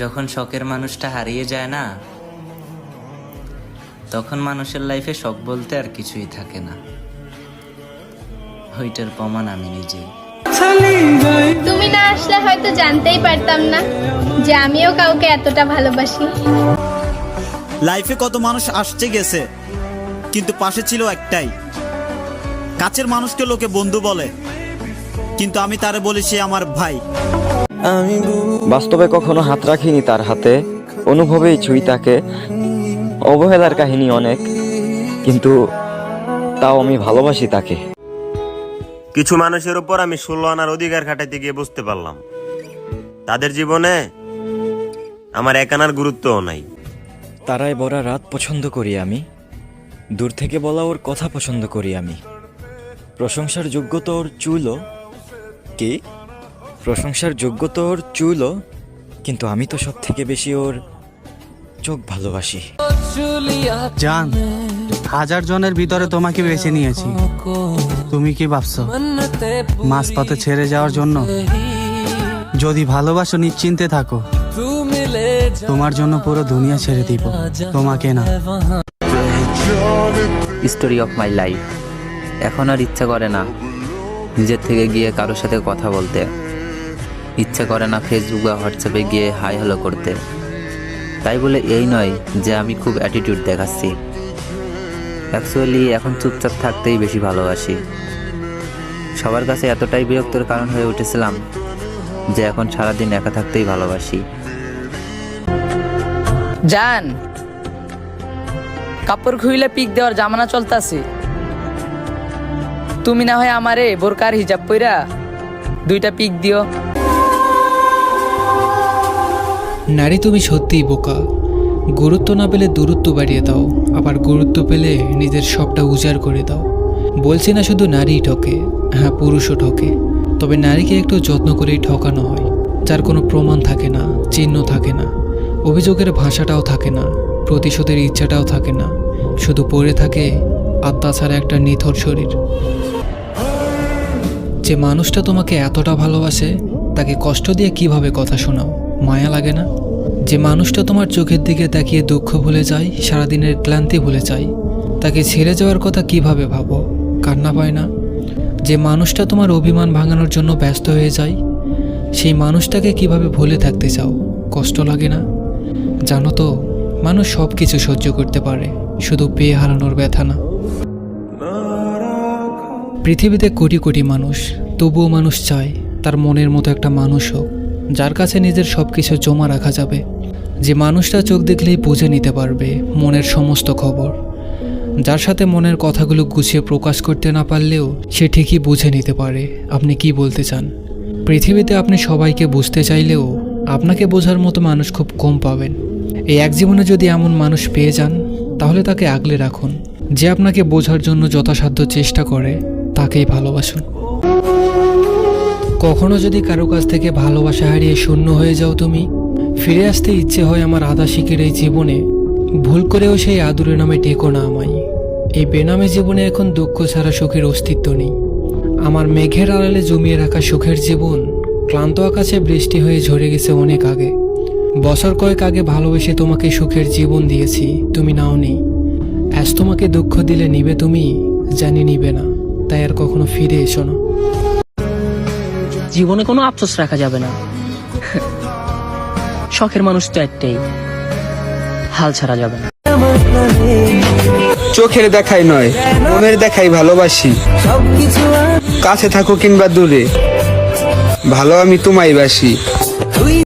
যখন শখের মানুষটা হারিয়ে যায় না তখন মানুষের লাইফে শখ বলতে আর কিছুই থাকে না। ওইটার প্রমাণ আমি নিজেই। তুমি না আসলে হয়তো জানতেই পারতাম না যে আমিও কাউকে এতটা ভালোবাসি। লাইফে কত মানুষ আসছে গেছে কিন্তু পাশে ছিল একটাই। কাছের মানুষকে লোকে বন্ধু বলে কিন্তু আমি তারে বলি সে আমার ভাই। বাস্তবে কখনো হাত রাখিনি তার হাতে অনুভবেই ছুঁই তাকে। অবহেলার কাহিনী অনেক কিন্তু তাও আমি ভালোবাসি তাকে। কিছু মানুষের উপর আমি ষোলো আনার অধিকার খাটাইতে গিয়ে বুঝতে পারলাম। তাদের জীবনে আমার এক আনার গুরুত্বও নাই। তারায় বড়া রাত পছন্দ করি আমি দূর থেকে বলা ওর কথা পছন্দ করি আমি। প্রশংসার যোগ্যতা ওর চুলও। কি? প্রশংসার যোগ্য তো ওর চুলও কিন্তু আমি তো সব থেকে বেশি ওর চোখ ভালোবাসি। জান হাজার জনের ভিতরে তোমাকে বেছে নিয়েছি। তুমি কি ভাবছ? মাঝপথে ছেড়ে যাওয়ার জন্য? যদি ভালোবাসো নিশ্চিন্তে থাকো। তোমার জন্য পুরো দুনিয়া ছেড়ে দিব। তোমাকে না। স্টোরি অফ মাই লাইফ এখন আর ইচ্ছা করে না নিজের থেকে গিয়ে কারোর সাথে কথা বলতে। ইচ্ছা করে না ফেসবুক বা হোয়াটসঅ্যাপে গিয়ে হাই হ্যালো করতে। তাই বলে এই নয় যে আমি খুব অ্যাটিটিউড দেখাচ্ছি। অ্যাকচুয়ালি এখন চুপচাপ থাকতেই বেশি ভালোবাসি। সবার কাছে এতটাই বিরক্তর কারণ হয়ে উঠেছিলাম যে এখন সারাদিন একা থাকতেই ভালোবাসি। জান, কাপড় খুইলে পিক দেওয়ার জামানা চলতাছে। তুমি না হয় আমারে বোরকার হিজাব পইরা দুইটা পিক দিও। নারী তুমি সত্যিই বোকা। গুরুত্ব না পেলে দূরত্ব বাড়িয়ে দাও, আবার গুরুত্ব পেলে নিজের সবটা উজাড় করে দাও। বলছি না শুধু নারীই ঠকে হ্যাঁ পুরুষও ঠকে। তবে নারীকে একটু যত্ন করেই ঠকানো হয়, যার কোনো প্রমাণ থাকে না, চিহ্ন থাকে না, অভিযোগের ভাষাটাও থাকে না, প্রতিশোধের ইচ্ছাটাও থাকে না, শুধু পড়ে থাকে আত্মা ছাড়া একটা নিথর শরীর। যে মানুষটা তোমাকে এতটা ভালোবাসে, তাকে কষ্ট দিয়ে কীভাবে কথা শোনাও? মায়া লাগে না? যে মানুষটা তোমার চোখের দিকে তাকিয়ে দুঃখ ভুলে যায়, সারাদিনের ক্লান্তি ভুলে যায়, তাকে ছেড়ে যাওয়ার কথা কীভাবে ভাবো? কান্না পায় না? যে মানুষটা তোমার অভিমান ভাঙানোর জন্য ব্যস্ত হয়ে যায়, সেই মানুষটাকে কীভাবে ভুলে থাকতে চাও? কষ্ট লাগে না? জানো তো, মানুষ সব কিছু সহ্য করতে পারে, শুধু পেয়ে হারানোর ব্যথা না। পৃথিবীতে কোটি কোটি মানুষ, তবুও মানুষ চায় তার মনের মতো একটা মানুষ হোক। যার কাছে নিজের সব কিছু জমা রাখা যাবে। যে মানুষটা চোখ দেখলেই বুঝে নিতে পারবে মনের সমস্ত খবর। যার সাথে মনের কথাগুলো গুছিয়ে প্রকাশ করতে না পারলেও সে ঠিকই বুঝে নিতে পারে আপনি কি বলতে চান। পৃথিবীতে আপনি সবাইকে বুঝতে চাইলেও আপনাকে বোঝার মতো মানুষ খুব কম পাবেন। এই এক জীবনে যদি এমন মানুষ পেয়ে যান, তাহলে তাকে আগলে রাখুন। যে আপনাকে বোঝার জন্য যথাসাধ্য চেষ্টা করে, তাকেই ভালোবাসুন। কখনো যদি কারও কাছ থেকে ভালোবাসা হারিয়ে শূন্য হয়ে যাও তুমি, ফিরে আসতে ইচ্ছে হয় আমার আদা শিখের এই জীবনে। ভুল করেও সেই আদুরে নামে ডেকো না আমায়। এই বেনামে জীবনে এখন দুঃখ ছাড়া সুখের অস্তিত্ব নেই। আমার মেঘের আড়ালে জমিয়ে রাখা সুখের জীবন, ক্লান্ত আকাশে বৃষ্টি হয়ে ঝরে গেছে অনেক আগে। বছর কয়েক আগে ভালোবেসে তোমাকে সুখের জীবন দিয়েছি, তুমি নাও নেই আজ তোমাকে দুঃখ দিলে নিবে তুমি, জানি নিবে না, তাই আর কখনো ফিরে এসো না। জীবনে কোনো আফসোস রাখা যাবে না। শখের মানুষ তো একটাই। হাল ছাড়া যাবে না। চোখের দেখাই নয়, মনের দেখাই ভালোবাসি। কাছে থাকো কিংবা দূরে, ভালো আমি তোমায় বাসি।